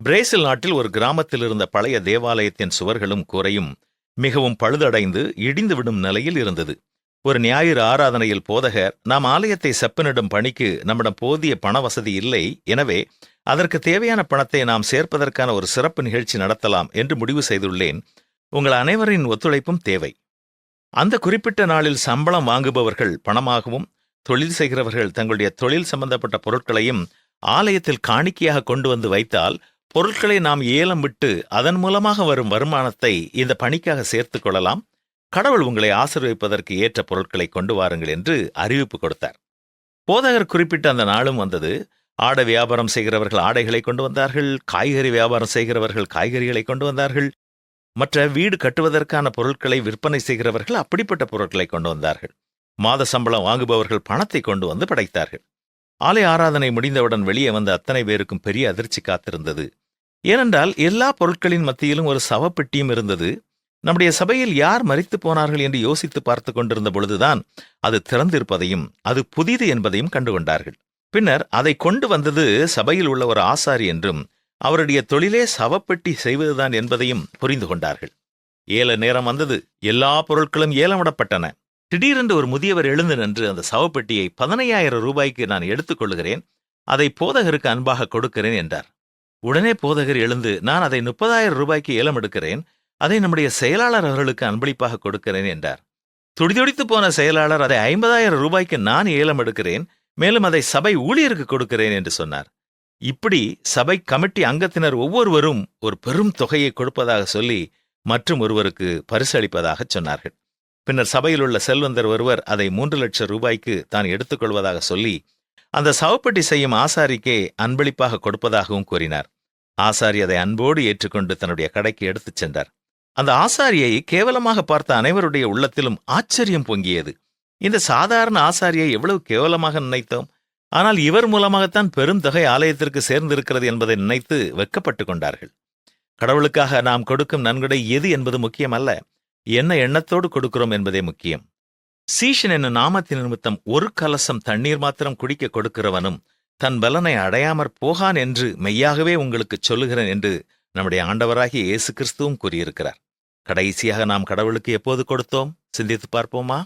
Brazil நாட்டில் ஒரு கிராமத்தில் இருந்த பழைய தேவாலயத்தின் சுவர்களும் கூரையும் மிகவும் பழுதடைந்து இடிந்துவிடும் நிலையில் இருந்தது. ஒரு ஞாயிறு ஆராதனையில் போதகர் நாம் ஆலயத்தை செப்பனிடும் பணிக்கு நம்மிடம் போதிய பண வசதி இல்லை எனவே அதற்கு தேவையான பணத்தை நாம் சேர்ப்பதற்கான ஒரு சிறப்பு நிகழ்ச்சி நடத்தலாம் என்று முடிவு செய்துள்ளேன். உங்கள் அனைவரின் ஒத்துழைப்பும் தேவை. அந்த குறிப்பிட்ட நாளில் சம்பளம் வாங்குபவர்கள் பணமாகவும் தொழில் செய்கிறவர்கள் தங்களுடைய தொழில் சம்பந்தப்பட்ட பொருட்களையும் ஆலயத்தில் காணிக்கையாக கொண்டு வந்து வைத்தால் பொருட்களை நாம் ஏலம் விட்டு அதன் மூலமாக வரும் வருமானத்தை இந்த பணிக்காக சேர்த்து கொள்ளலாம். கடவுள் உங்களை ஆசிர்வதிப்பதற்கு ஏற்ற பொருட்களை கொண்டு வாருங்கள் என்று அறிவிப்பு கொடுத்தார். போதகர் குறிப்பிட்ட அந்த நாளும் வந்தது. ஆடை வியாபாரம் செய்கிறவர்கள் ஆடைகளை கொண்டு வந்தார்கள். காய்கறி வியாபாரம் செய்கிறவர்கள் காய்கறிகளை கொண்டு வந்தார்கள். மற்ற வீடு கட்டுவதற்கான பொருட்களை விற்பனை செய்கிறவர்கள் அப்படிப்பட்ட பொருட்களை கொண்டு வந்தார்கள். மாத சம்பளம் வாங்குபவர்கள் பணத்தை கொண்டு வந்து படைத்தார்கள். ஆலய ஆராதனை முடிந்தவுடன் வெளியே வந்த அத்தனை பேருக்கும் பெரிய அதிர்ச்சி காத்திருந்தது. ஏனென்றால் எல்லா பொருட்களின் மத்தியிலும் ஒரு சவப்பெட்டியும் இருந்தது. நம்முடைய சபையில் யார் மறித்து போனார்கள் என்று யோசித்து பார்த்து கொண்டிருந்த பொழுதுதான் அது திறந்திருப்பதையும் அது புதிது என்பதையும் கண்டுகொண்டார்கள். பின்னர் அதை கொண்டு வந்தது சபையில் உள்ள ஒரு ஆசாரி என்றும் அவருடைய தொழிலே சவப்பெட்டி செய்வதுதான் என்பதையும் புரிந்து கொண்டார்கள். ஏல நேரம் வந்தது. எல்லா பொருட்களும் ஏலமிடப்பட்டன. திடீரென்று ஒரு முதியவர் எழுந்து நின்று அந்த சவப்பெட்டியை பதினையாயிரம் ரூபாய்க்கு நான் எடுத்துக்கொள்கிறேன் அதை போதகருக்கு அன்பாக கொடுக்கிறேன் என்றார். உடனே போதகர் எழுந்து நான் அதை முப்பதாயிரம் ரூபாய்க்கு ஏலம் எடுக்கிறேன். அதை நம்முடைய செயலாளர் அவர்களுக்கு அன்பளிப்பாக கொடுக்கிறேன் என்றார். துடிதுடித்து போன செயலாளர் அதை ஐம்பதாயிரம் ரூபாய்க்கு நான் ஏலம் எடுக்கிறேன். மேலும் அதை சபை ஊழியருக்கு கொடுக்கிறேன் என்று சொன்னார். இப்படி சபை கமிட்டி அங்கத்தினர் ஒவ்வொருவரும் ஒரு பெரும் தொகையை கொடுப்பதாக சொல்லி மற்றும் ஒருவருக்கு பரிசு சொன்னார்கள். பின்னர் சபையில் உள்ள செல்வந்தர் ஒருவர் அதை மூன்று லட்சம் ரூபாய்க்கு தான் எடுத்துக்கொள்வதாக சொல்லி அந்த சவப்பட்டி செய்யும் ஆசாரிக்கே அன்பளிப்பாக கொடுப்பதாகவும் கூறினார். ஆசாரி அதை அன்போடு ஏற்றுக்கொண்டு தன்னுடைய கடைக்கு எடுத்துச் சென்றார். அந்த ஆசாரியை கேவலமாக பார்த்த அனைவருடைய உள்ளத்திலும் ஆச்சரியம் பொங்கியது. இந்த சாதாரண ஆசாரியை எவ்வளவு கேவலமாக நினைத்தோம். ஆனால் இவர் மூலமாகத்தான் பெரும் தொகை ஆலயத்திற்கு சேர்ந்திருக்கிறது என்பதை நினைத்து வெட்கப்பட்டு கொண்டார்கள். கடவுளுக்காக நாம் கொடுக்கும் நன்கொடை எது என்பது முக்கியமல்ல. என்ன எண்ணத்தோடு கொடுக்கிறோம் என்பதே முக்கியம். சீஷன் என்னும் நாமத்தின் நிமித்தம் ஒரு கலசம் தண்ணீர் மாத்திரம் குடிக்க கொடுக்கிறவனும் தன் பலனை அடையாமற் போகான் என்று மெய்யாகவே உங்களுக்கு சொல்லுகிறேன் என்று நம்முடைய ஆண்டவராகிய இயேசு கிறிஸ்துவும் கூறியிருக்கிறார். கடைசியாக நாம் கடவுளுக்கு எப்போது கொடுத்தோம்? சிந்தித்து பார்ப்போமா?